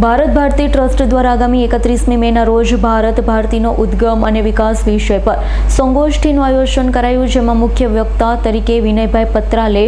Bharat Bharati trust દ્વારા આગામી એકત્રીસમી મેના રોજ ભારત ભારતીનો ઉદ્ગમ અને વિકાસ વિષય પર સંગોષ્ઠીનું આયોજન કરાયું, જેમાં મુખ્ય વક્તા તરીકે વિનયભાઈ પત્રાલે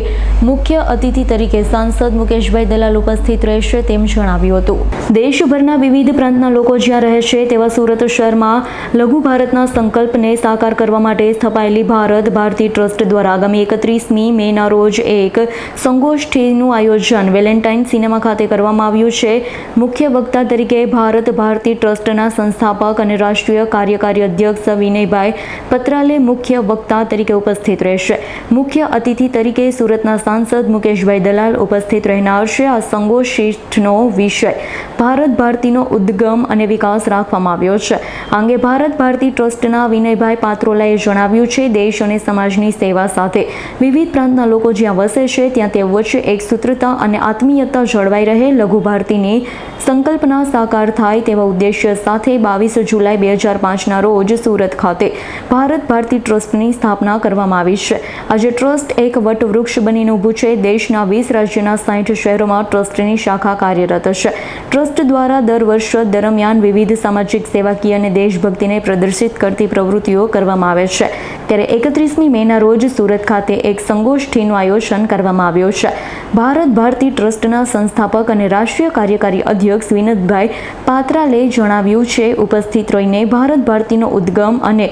મુખ્ય અતિથિ તરીકે સાંસદ મુકેશભાઈ દલાલ ઉપસ્થિત રહેશે તેમ જણાવ્યું હતું. દેશભરના વિવિધ પ્રાંતના લોકો જ્યાં રહે છે તેવા સુરત શહેરમાં લઘુ ભારતના સંકલ્પને સાકાર કરવા માટે સ્થપાયેલી ભારત ભારતી ટ્રસ્ટ દ્વારા આગામી એકત્રીસમી મેના રોજ એક સંગોષ્ઠીનું આયોજન વેલેન્ટાઇન સિનેમા ખાતે કરવામાં આવ્યું છે. મુખ્ય વક્તા તરીકે ભારત ભારતી ટ્રસ્ટના સંસ્થાપક અને રાષ્ટ્રીય કાર્યકારી અધ્યક્ષ વિનયભાઈ પત્રાલે મુખ્ય વક્તા તરીકે ઉપસ્થિત રહેશે. મુખ્ય અતિથિ તરીકે સુરતના સાંસદ મુકેશભાઈ દલાલ ઉપસ્થિત રહેનાર છે. આ સંગોષ્ઠનો વિષય ભારત ભારતીનો ઉદ્ગમ અને વિકાસ રાખવામાં આવ્યો છે. આ અંગે ભારત ભારતી ટ્રસ્ટના વિનયભાઈ પાત્રોલાએ જણાવ્યું છે, દેશ અને સમાજની સેવા સાથે. વિવિધ પ્રાંતના લોકો જ્યાં વસે છે, ત્યાં તે વચ્ચે એક સૂત્રતા અને આત્મીયતા જળવાઈ રહે. લઘુ ભારતીની સંકલ્પના સાકાર થાય તેવા ઉદ્દેશ્ય સાથે બાવીસ જુલાઈ બે હજાર પાંચના રોજ સુરત ખાતે ભારત ભારતી ટ્રસ્ટની સ્થાપના કરવામાં આવી છે. આજે ટ્રસ્ટ એક વટવૃક્ષ બનીને ઊભું છે. દેશના વીસ રાજ્યના સાઠ શહેરોમાં ટ્રસ્ટની શાખા કાર્યરત છે. ટ્રસ્ટ દ્વારા દર વર્ષ દરમિયાન વિવિધ સામાજિક સેવાકીય અને દેશભક્તિને પ્રદર્શિત કરતી પ્રવૃત્તિઓ કરવામાં આવે છે. ત્યારે એકત્રીસમી મેના રોજ સુરત ખાતે એક સંગોષ્ઠીનું આયોજન કરવામાં આવ્યું છે. ભારત ભારતી ટ્રસ્ટના સંસ્થાપક અને રાષ્ટ્રીય કાર્યકારી અધ્યક્ષ વિનોદભાઈ પાત્રાલે જણાવ્યું છે, ઉપસ્થિત રહીને ભારત ભારતીનો ઉદ્ગમ અને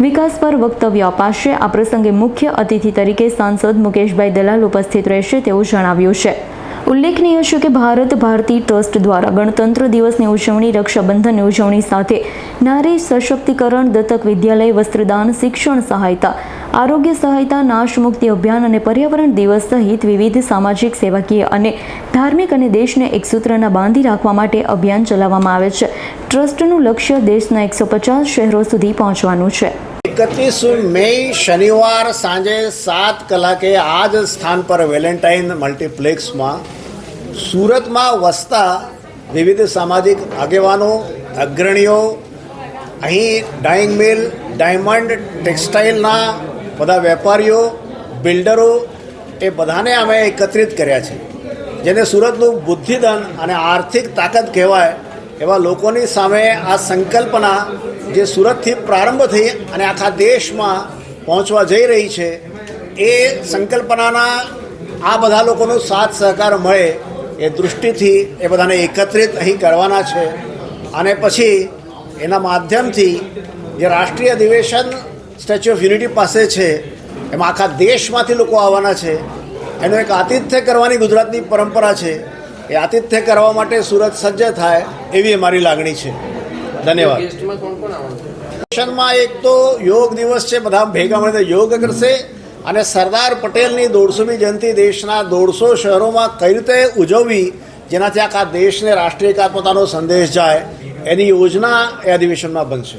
વિકાસ પર વક્તવ્ય અપાશે. આ પ્રસંગે મુખ્ય અતિથિ તરીકે સાંસદ મુકેશભાઈ દલાલ ઉપસ્થિત રહેશે તેવું જણાવ્યું છે. ઉલ્લેખનીય છે કે ભારત ભારતી ટ્રસ્ટ દ્વારા ગણતંત્ર દિવસની ઉજવણી, રક્ષાબંધનની ઉજવણી સાથે નારી સશક્તિકરણ, દત્તક વિદ્યાલય, વસ્ત્રદાન, શિક્ષણ સહાયતા આરોગ્ય સહાયતા નાશ મુક્તિ અભિયાન અને પર્યાવરણ દિવસ સહિત વિવિધ સામાજિક સેવાકીય અને ધાર્મિક અને દેશને એક સૂત્રના બાંધી રાખવા માટે અભિયાન ચલાવવામાં આવે છે. ટ્રસ્ટનું લક્ષ્ય દેશના એકસો પચાસ શહેરો સુધી પહોંચવાનું છે. એકત્રીસ મે શનિવાર સાંજે સાત કલાકે આ જ સ્થાન પર વેલેન્ટાઇન મલ્ટીપ્લેક્સમાં સુરતમાં વસતા વિવિધ સામાજિક આગેવાનો, અગ્રણીઓ, અહીં ડાઇંગ મિલ, ડાયમંડ ટેક્સટાઇલના બધા વેપારીઓ, બિલ્ડરો એ બધાને અમે એકત્રિત કર્યા છે. જેને સુરતનું બુદ્ધિધન અને આર્થિક તાકાત કહેવાય, એવા લોકોની સામે આ સંકલ્પના જે સુરતથી પ્રારંભ થઈ અને આખા દેશમાં પહોંચવા જઈ રહી છે, એ સંકલ્પનાના આ બધા લોકોનો સાથ સહકાર મળે એ દૃષ્ટિથી એ બધાને એકત્રિત અહીં કરવાના છે. અને પછી એના માધ્યમથી જે રાષ્ટ્રીય અધિવેશન સ્ટેચ્યુ ઓફ યુનિટી પાસે છે એમાં આખા દેશમાંથી લોકો આવવાના છે. એનું એક આતિથ્ય કરવાની ગુજરાતની પરંપરા છે. એ આતિથ્ય કરવા માટે સુરત સજ્જ થાય એવી અમારી લાગણી છે. ધન્યવાદ. એક તો યોગ દિવસ છે બધા ભેગા મળીને યોગ કરશે અને સરદાર પટેલની દોઢસોમી જયંતિ દેશના દોઢસો શહેરોમાં કઈ રીતે ઉજવવી જેનાથી આખા દેશને રાષ્ટ્રીય પોતાનો સંદેશ જાય એની યોજના એ અધિવેશનમાં બનશે.